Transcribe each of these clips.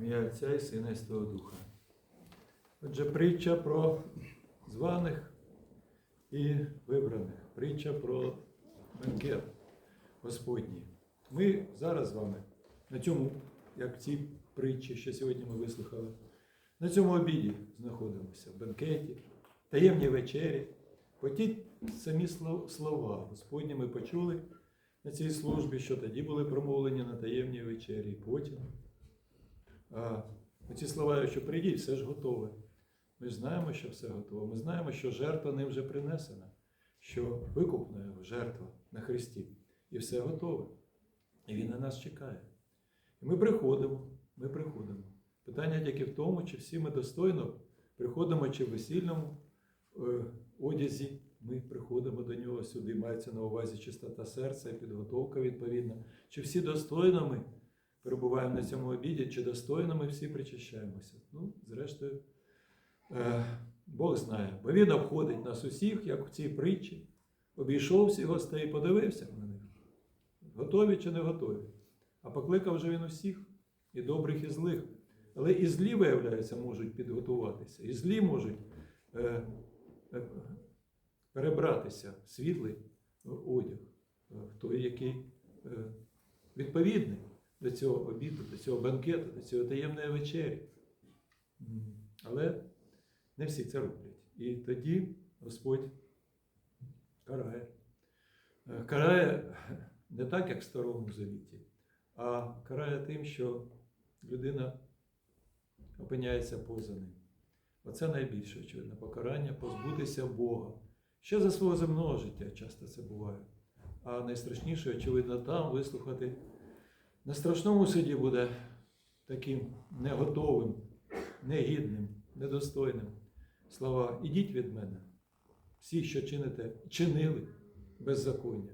ім'я Отця і Сина і Святого Духа. Отже, притча про званих і вибраних, притча про бенкет Господній. Ми зараз з вами на цьому, як в цій притчі, що сьогодні ми вислухали, на цьому обіді знаходимося, в бенкеті, таємній вечері. По ті самі слова Господні ми почули на цій службі, що тоді були промовлені на таємній вечері, потім. А ці слова, що прийдіть, все ж готове. Ми знаємо, що все готово. Ми знаємо, що жертва ним вже принесена, що викупна його жертва на Христі. І все готове. І Він на нас чекає. І ми приходимо, ми приходимо. Питання тільки в тому, чи всі ми достойно приходимо, чи в весільному е, одязі ми приходимо до нього сюди. Мається на увазі чистота серця, підготовка відповідна. Чи всі достойно ми перебуваємо на цьому обіді, чи достойно ми всі причащаємося? Ну, зрештою, е, Бог знає, бо Він обходить нас усіх, як в цій притчі, обійшов всіх гостей, подивився на них. Готові чи не готові? А покликав вже він усіх, і добрих, і злих. Але і злі, виявляється, можуть підготуватися, і злі можуть е, е, перебратися в світлий одяг, е, в той, який е, відповідний до цього обіду, до цього банкету, до цього таємної вечері. Але не всі це роблять. І тоді Господь карає. Е, Карає не так, як в Старому Завіті, а карає тим, що людина опиняється поза ним. Оце найбільше очевидно покарання позбутися Бога. Ще за свого земного життя часто це буває. А найстрашніше, очевидно, там вислухати на страшному суді буде таким неготовим, негідним, недостойним. Слова, ідіть від мене. Всі, що чините, чинили беззаконня.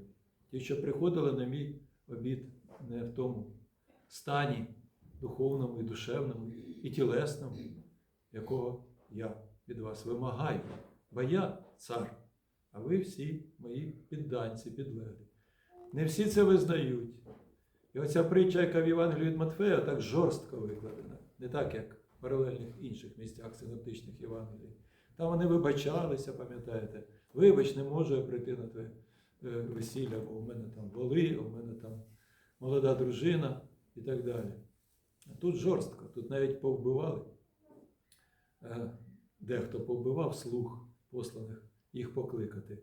Ті, що приходили на мій обід не в тому стані духовному і душевному, і тілесному, якого я від вас вимагаю. Бо я цар, а ви всі мої підданці, підлеглі. Не всі це визнають. І оця притча, яка в Євангелії від Матфея, так жорстко викладена, не так, як в паралельних інших місцях синоптичних Євангелій. Там вони вибачалися, пам'ятаєте, вибач, не можу я прийти на твоє е, весілля, бо в мене там воли, а в мене там молода дружина і так далі. Тут жорстко, тут навіть повбивали. Е, Дехто повбивав слух посланих їх покликати.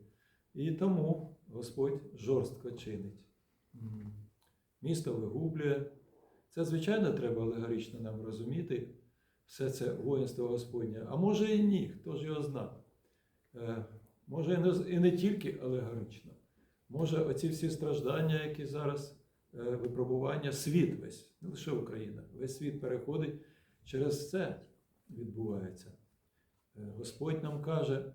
І тому Господь жорстко чинить. Місто вигублює. Це, звичайно, треба алегорично нам розуміти. Все це воїнство Господнє. А може і ні, хто ж його зна. Е, Може і не, і не тільки алегорично. Може, оці всі страждання, які зараз е, випробування, світ весь, не лише Україна, весь світ переходить через це відбувається. Е, Господь нам каже,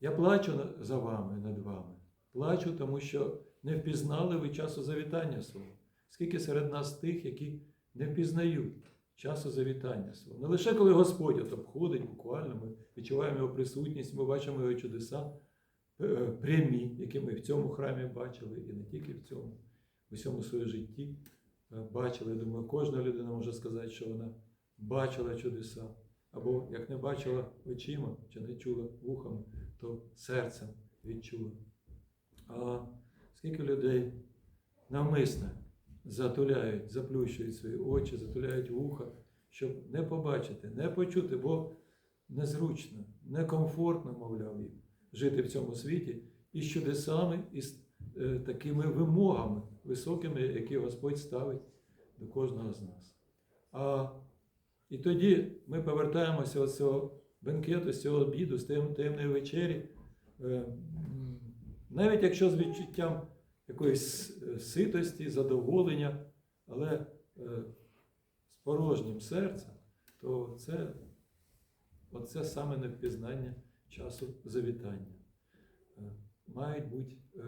я плачу за вами над вами. Плачу, тому що не впізнали ви часу завітання свого. Скільки серед нас тих, які не впізнають часу завітання свого. Не лише коли Господь от обходить, буквально ми відчуваємо його присутність, ми бачимо його чудеса е, прямі, які ми в цьому храмі бачили, і не тільки в цьому, в усьому своєму житті е, бачили. Я думаю, кожна людина може сказати, що вона бачила чудеса. Або як не бачила очима чи не чула вухами, то серцем відчула. А скільки людей навмисне затуляють, заплющують свої очі, затуляють вуха, щоб не побачити, не почути, бо незручно, некомфортно, мовляв, їм жити в цьому світі і з чудесами, і з е, такими вимогами високими, які Господь ставить до кожного з нас. А і тоді ми повертаємося з цього бенкету, з цього обіду, з таєм- таємної вечері, е, навіть якщо з відчуттям якоїсь ситості, задоволення, але е, з порожнім серцем, то це, оце саме невпізнання часу завітання. Е, Має бути е,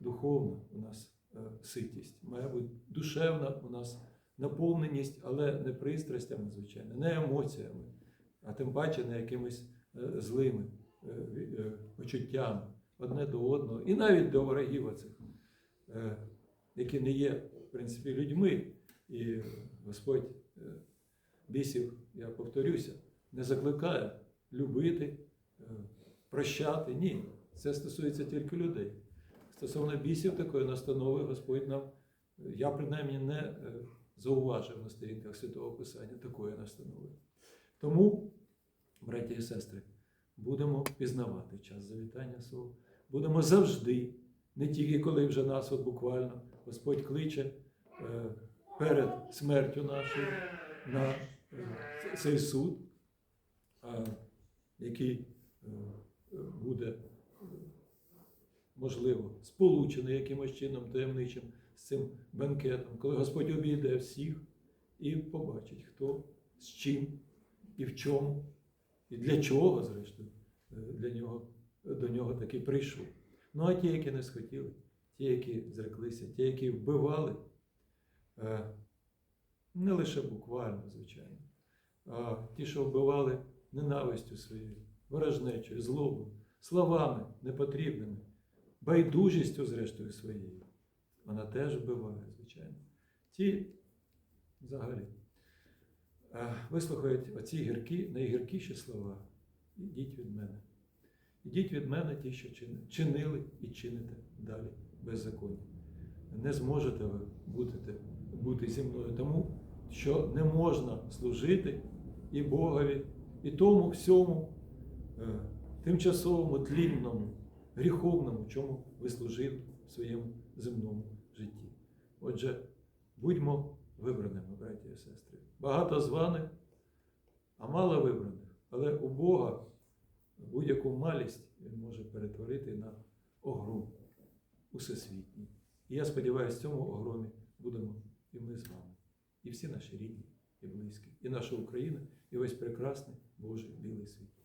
духовна у нас ситість, має бути душевна у нас наповненість, але не пристрастями, звичайно, не емоціями, а тим паче не якимись злими почуттями одне до одного, і навіть до ворогів оцих, е, які не є, в принципі, людьми, І Господь е, бісів, я повторюся, не закликає любити, е, прощати. Ні, це стосується тільки людей. Стосовно бісів такої настанови, Господь нам, я принаймні не зауважив на сторінках Святого Писання такої настанови. Тому, браті і сестри, будемо пізнавати час завітання свого. Будемо завжди, не тільки коли вже нас от буквально Господь кличе е, перед смертю нашою на е, цей суд, а, який е, буде, е, можливо, сполучений якимось чином таємничим з цим бенкетом, коли Господь обійде всіх і побачить, хто з чим і в чому, і для чого, зрештою, е, для нього, до нього таки прийшов. Ну а ті, які не схотіли, ті, які зреклися, ті, які вбивали, е, не лише буквально, звичайно, а ті, що вбивали ненавистю своєю, ворожнечою, злобою, словами непотрібними, байдужістю, зрештою, своєю. Вона теж вбиває, звичайно. Ті взагалі е, вислухають оці гіркі, найгіркіші слова. Ідіть від мене. Ідіть від мене ті, що чинили і чините далі беззаконня. Не зможете ви бути, бути зі мною, тому що не можна служити і Богові, і тому всьому е, тимчасовому, тлінному, гріховному, чому ви служили в своєму земному житті. Отже, будьмо вибраними, браті і сестри. Багато званих, а мало вибраних. Але у Бога будь-яку малість Він може перетворити на огром усесвітній. І я сподіваюся, в цьому огромі будемо і ми з вами, і всі наші рідні, і близькі, і наша Україна, і весь прекрасний Божий білий світ.